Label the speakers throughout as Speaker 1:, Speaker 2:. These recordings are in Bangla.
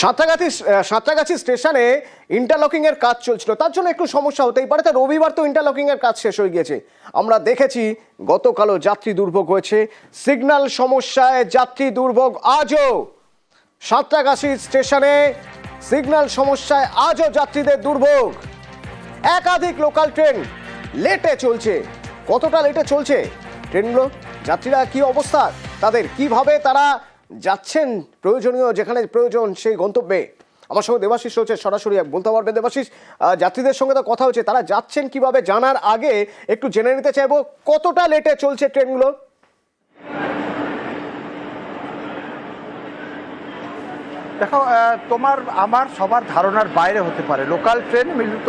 Speaker 1: সাঁতরাগাছি সাঁতরাগাছি স্টেশনে ইন্টারলকিং এর কাজ চলছিল। তার জন্য একটু সমস্যা হতেই পারে। তা রবিবার তো ইন্টারলকিং এর কাজ শেষ হয়ে গিয়েছে। আমরা দেখেছি গতকালও যাত্রী দুর্ভোগ হয়েছে। সিগন্যাল সমস্যায় যাত্রী দুর্ভোগ আজও সাঁতরাগাছি স্টেশনে। সিগন্যাল সমস্যায় আজও যাত্রীদের দুর্ভোগ। একাধিক লোকাল ট্রেন লেটে চলছে। কতটা লেটে চলছে? ট্রেনগুলো যাত্রীরা কি অবস্থা? তাদের কীভাবে তারা যাচ্ছেন প্রয়োজনীয়, যেখানে প্রয়োজন সেই গন্তব্যে। আমার সঙ্গে দেবাশিস রয়েছে, সরাসরি বলতে পারবেন। দেবাশিস যাত্রীদের সঙ্গে তো কথা হচ্ছে, তারা যাচ্ছেন কীভাবে জানার আগে একটু জেনে নিতে চাইব, কতটা লেটে চলছে ট্রেনগুলো?
Speaker 2: দেখো তোমার, আমার সবার ধারণার বাইরে হতে পারে। লোকাল ট্রেন মিলিত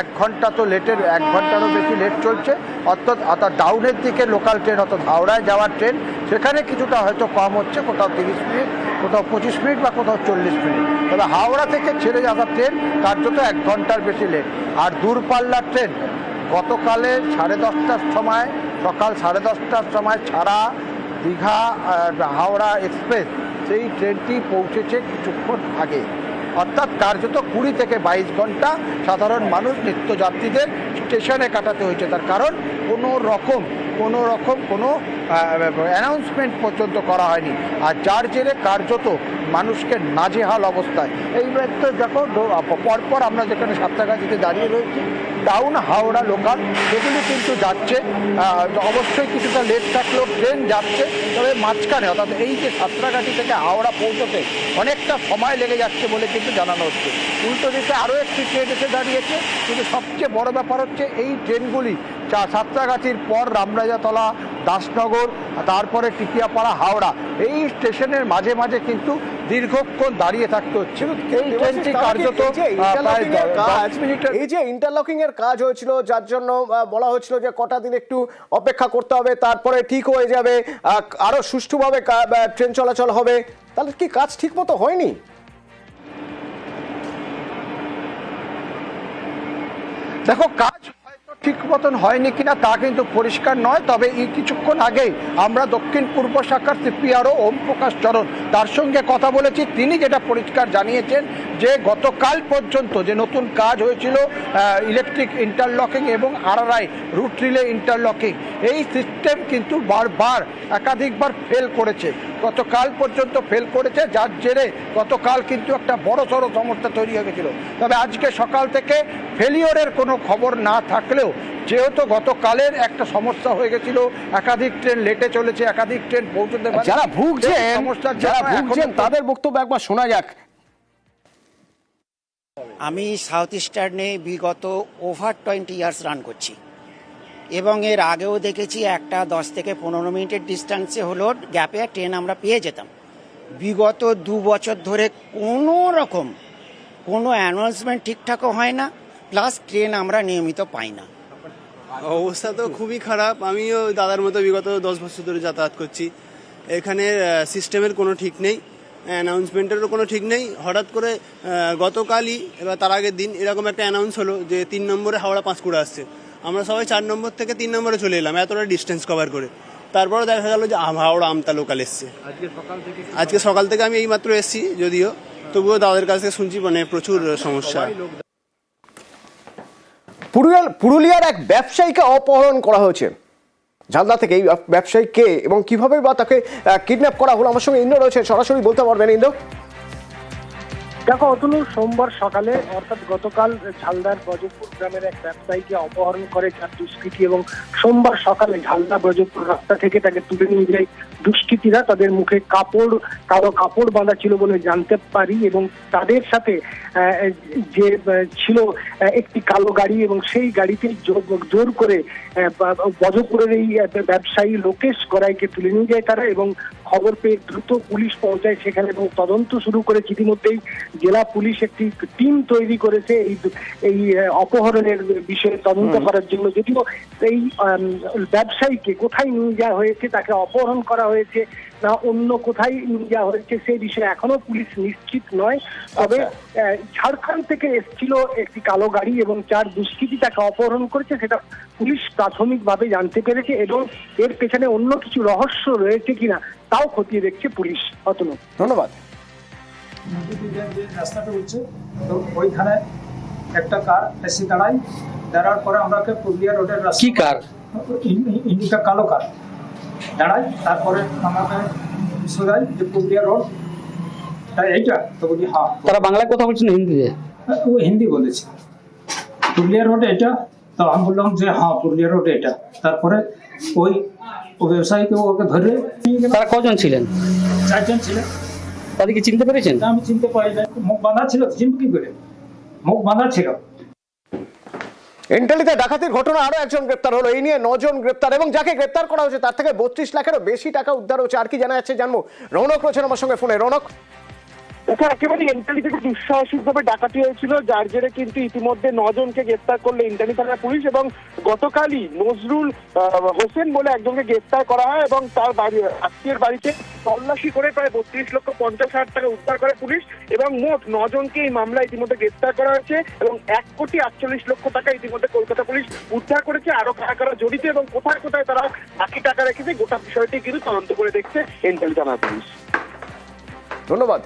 Speaker 2: এক ঘণ্টা তো লেটের, এক ঘন্টারও বেশি লেট চলছে। অর্থাৎ অর্থাৎ ডাউনের দিকে লোকাল ট্রেন, অর্থাৎ হাওড়ায় যাওয়ার ট্রেন সেখানে কিছুটা হয়তো কম হচ্ছে, কোথাও তিরিশ মিনিট, কোথাও পঁচিশ মিনিট বা কোথাও চল্লিশ মিনিট। তবে হাওড়া থেকে ছেড়ে যাওয়া ট্রেন কার্যত এক ঘণ্টার বেশি লেট আর দূরপাল্লার ট্রেন গতকালে সাড়ে দশটার সময়, সকাল সাড়ে দশটার সময় ছাড়া দীঘা হাওড়া এক্সপ্রেস সেই ট্রেনটি পৌঁছেছে কিছুক্ষণ আগে। অর্থাৎ কার্যত কুড়ি থেকে বাইশ ঘণ্টা সাধারণ মানুষ, নিত্যযাত্রীদের স্টেশনে কাটাতে হয়েছে। তার কারণ কোনো রকম কোনো রকম কোনো অ্যানাউন্সমেন্ট পর্যন্ত করা হয়নি। আর যার জেরে কার্যত মানুষকে নাজেহাল অবস্থায়। এই তো দেখো পরপর আমরা যেখানে সাতটাগাছিতে দাঁড়িয়ে রয়েছি ডাউন হাওড়া লোকাল সেগুলি কিন্তু যাচ্ছে। অবশ্যই কিছুটা লেট থাকলেও ট্রেন যাচ্ছে, তবে মাঝখানে, অর্থাৎ এই যে সাঁতরাঘাটি থেকে হাওড়া পৌঁছতে অনেকটা সময় লেগে যাচ্ছে বলে কিন্তু জানানো হচ্ছে। উল্টো দিকে আরও একটি ট্রেন এসে দাঁড়িয়েছে, কিন্তু সবচেয়ে বড় ব্যাপার হচ্ছে এই ট্রেনগুলি চা সাতটাগাছির পর রামরাজাতলা দাসনগর তারপরে টিকিয়াপাড়া হাওড়া। এই স্টেশনের মাঝে মাঝে কিন্তু দীর্ঘক্ষণ দাঁড়িয়ে থাকতে হচ্ছে। এই ট্রেনটি কার্যত
Speaker 1: এই যে ইন্টারলকিং এর কাজ হয়েছিল যার জন্য বলা হয়েছিল যে কটা দিন একটু অপেক্ষা করতে হবে তারপরে ঠিক হয়ে যাবে আরও সুষ্ঠুভাবে ট্রেন চলাচল হবে। তাহলে কি কাজ ঠিক মতো হয়নি?
Speaker 2: দেখো কাজ ঠিক মতন হয়নি কিনা তা কিন্তু পরিষ্কার নয়, তবে এই কিছুক্ষণ আগেই আমরা দক্ষিণ পূর্ব শাখার সিপিআরও ওম প্রকাশ চরণ, তার সঙ্গে কথা বলেছি। তিনি যেটা পরিষ্কার জানিয়েছেন যে গতকাল পর্যন্ত যে নতুন কাজ হয়েছিল ইলেকট্রিক ইন্টারলকিং এবং আরআরআই, রুট রিলে ইন্টারলকিং, এই সিস্টেম কিন্তু বারবার একাধিকবার ফেল করেছে। গতকাল পর্যন্ত ফেল করেছে যার জেরে গতকাল কিন্তু একটা বড় সড়ো সমস্যা তৈরি হয়ে গেছিল। তবে আজকে সকাল থেকে ফেলিওরের কোনো খবর না থাকলেও যেহেতু গতকালের একটা সমস্যা হয়ে গেছিল একাধিক ট্রেন লেটে চলেছে একাধিক ট্রেন পৌঁছতে পারে
Speaker 1: যারা ভুগছেন যারা ভুগছেন তাদের বক্তব্য একবার শোনা যাক।
Speaker 3: আমি সাউথ ইস্টার্নে বিগত ওভার টোয়েন্টি ইয়ার্স রান করছি। এবং এর আগেও দেখেছি একটা দশ থেকে পনেরো মিনিটের ডিস্টেন্সে হলো গ্যাপে ট্রেন আমরা পেয়ে যেতাম। বিগত দু বছর ধরে কোনো রকম কোনো অ্যানাউন্সমেন্ট ঠিকঠাকও হয় না প্লাস ট্রেন আমরা নিয়মিত পাই না।
Speaker 4: অবস্থা তো খুবই খারাপ। আমিও দাদার মতো বিগত দশ বছর ধরে যাতায়াত করছি। এখানে সিস্টেমের কোনো ঠিক নেই অ্যানাউন্সমেন্টেরও কোনো ঠিক নেই। হঠাৎ করে গতকালই, এবার তার আগের দিন এরকম একটা অ্যানাউন্স হলো যে তিন নম্বরে হাওড়া পাঁশকুড়া আসছে। আমরা সবাই চার নম্বর থেকে তিন নম্বরে চলে এলাম এতটা ডিস্টেন্স কভার করে। তারপরে দেখা গেল যে আম- হাওড়া আমতা লোকাল এসছে। আজকে সকাল থেকে আমি এইমাত্র এসেছি যদিও তবুও দাদার কাছ থেকে শুনছি মানে প্রচুর সমস্যা।
Speaker 1: পুরুলিয়ার পুরুলিয়ার এক ব্যবসায়ীকে অপহরণ করা হয়েছে। ঝালদা থেকে এই ব্যবসায়ী কে এবং কীভাবে বা তাকে কিডন্যাপ করা হলো আমার সঙ্গে ইন্দ্র রয়েছে সরাসরি বলতে পারবেন ইন্দ্র
Speaker 5: দেখো, অতনু, সোমবার সকালে, অর্থাৎ গতকাল ঝালদার ব্রজপুর গ্রামের এক ব্যবসায়ীকে অপহরণ করে চার দুষ্কৃতী এবং সোমবার সকালে ঝালদা ব্রজপুর রাস্তা থেকে তাকে তুলে নিয়ে যায় দুষ্কৃতীরা। তাদের মুখে কাপড় কারও কাপড় বাঁধা ছিল বলে জানতে পারি এবং তাদের সাথে যে ছিল একটি কালো গাড়ি এবং সেই গাড়িতে জোর- করে ব্রজপুরের এই ব্যবসায়ী লোকেশ গড়াইকে তুলে নিয়ে যায় তারা এবং খবর পেয়ে দ্রুত পুলিশ পৌঁছায় সেখানে এবং তদন্ত শুরু করেছে ইতিমধ্যেই জেলা পুলিশ একটি টিম তৈরি করেছে এই এই অপহরণের বিষয়ে তদন্ত করার জন্য। যদিও এই ব্যবসায়ীকে কোথায় নিয়ে যাওয়া হয়েছে তাকে অপহরণ করা হয়েছে না অন্য কোথায় নিয়ে যাওয়া হয়েছে সেই বিষয়ে এখনও পুলিশ নিশ্চিত নয়। তবে ঝাড়খণ্ড থেকে এসেছিল একটি কালো গাড়ি এবং চার দুষ্কৃতী তাকে অপহরণ করেছে সেটা পুলিশ প্রাথমিকভাবে জানতে পেরেছে এবং এর পেছনে অন্য কিছু রহস্য রয়েছে কিনা তাও খতিয়ে দেখছে পুলিশ। অতনু।
Speaker 1: ধন্যবাদ।
Speaker 6: যে রাস্তাটা উঠছে তো ওইখানে একটা কার এসে দাঁড়াই দাঁড়ার পরে আমাকে পুরুলিয়া রোডের রাস্তা
Speaker 7: কি কার
Speaker 6: ইন্ডিকা কালো কার দাঁড়াই তারপরে আমাকে যে পুরুলিয়া রোড তা এইটা? তো বলি হ্যাঁ।
Speaker 7: তারা বাংলায় কথা বলছেন হিন্দিতে?
Speaker 6: ও হিন্দি বলেছে। পুরুলিয়া রোড এটা? তো আমি বললাম যে হ্যাঁ পুরুলিয়া রোড এটা। তারপরে ওই ব্যবসায়ীকে ওকে ধরে
Speaker 7: তারা কজন ছিলেন?
Speaker 6: চারজন ছিলেন।
Speaker 7: তাদেরকে চিনতে পেরেছেন?
Speaker 6: আমি চিনতে পারি না মুখ বাঁধা ছিল চিনব কি করে? মুখ বাঁধা ছিল।
Speaker 1: ইন্টালিতে ডাকাতির ঘটনা আরও একজন গ্রেপ্তার হলো। এই নিয়ে নজন গ্রেপ্তার এবং যাকে গ্রেপ্তার করা হয়েছে তার থেকে বত্রিশ লাখেরও বেশি টাকা উদ্ধার হয়েছে। আর কি জানা যাচ্ছে জানব। রৌনক রয়েছেন আমার সঙ্গে ফোনে। রৌনক?
Speaker 8: এটা একেবারে ইন্টালি থেকে দুঃসাহসিক ভাবে ডাকাতি হয়েছিল, যার জেরে কিন্তু ইতিমধ্যে নজনকে গ্রেফতার করল ইন্টালি থানার পুলিশ এবং গতকালই নজরুল হোসেন বলে একজনকে গ্রেফতার করা হয় এবং তার বাড়ি, আত্মীয়ের বাড়িতে তল্লাশি করে প্রায় বত্রিশ লক্ষ পঞ্চাশ হাজার টাকা উদ্ধার করে পুলিশ এবং মোট নজনকে এই মামলা ইতিমধ্যে গ্রেফতার করা হয়েছে এবং এক কোটি আটচল্লিশ লক্ষ টাকা ইতিমধ্যে কলকাতা পুলিশ উদ্ধার করেছে। আরও কারা কারা জড়িত এবং কোথায় কোথায় তারা বাকি টাকা রেখেছে, গোটা বিষয়টি কিন্তু তদন্ত করে দেখছে ইন্টালি থানার পুলিশ।
Speaker 1: ধন্যবাদ।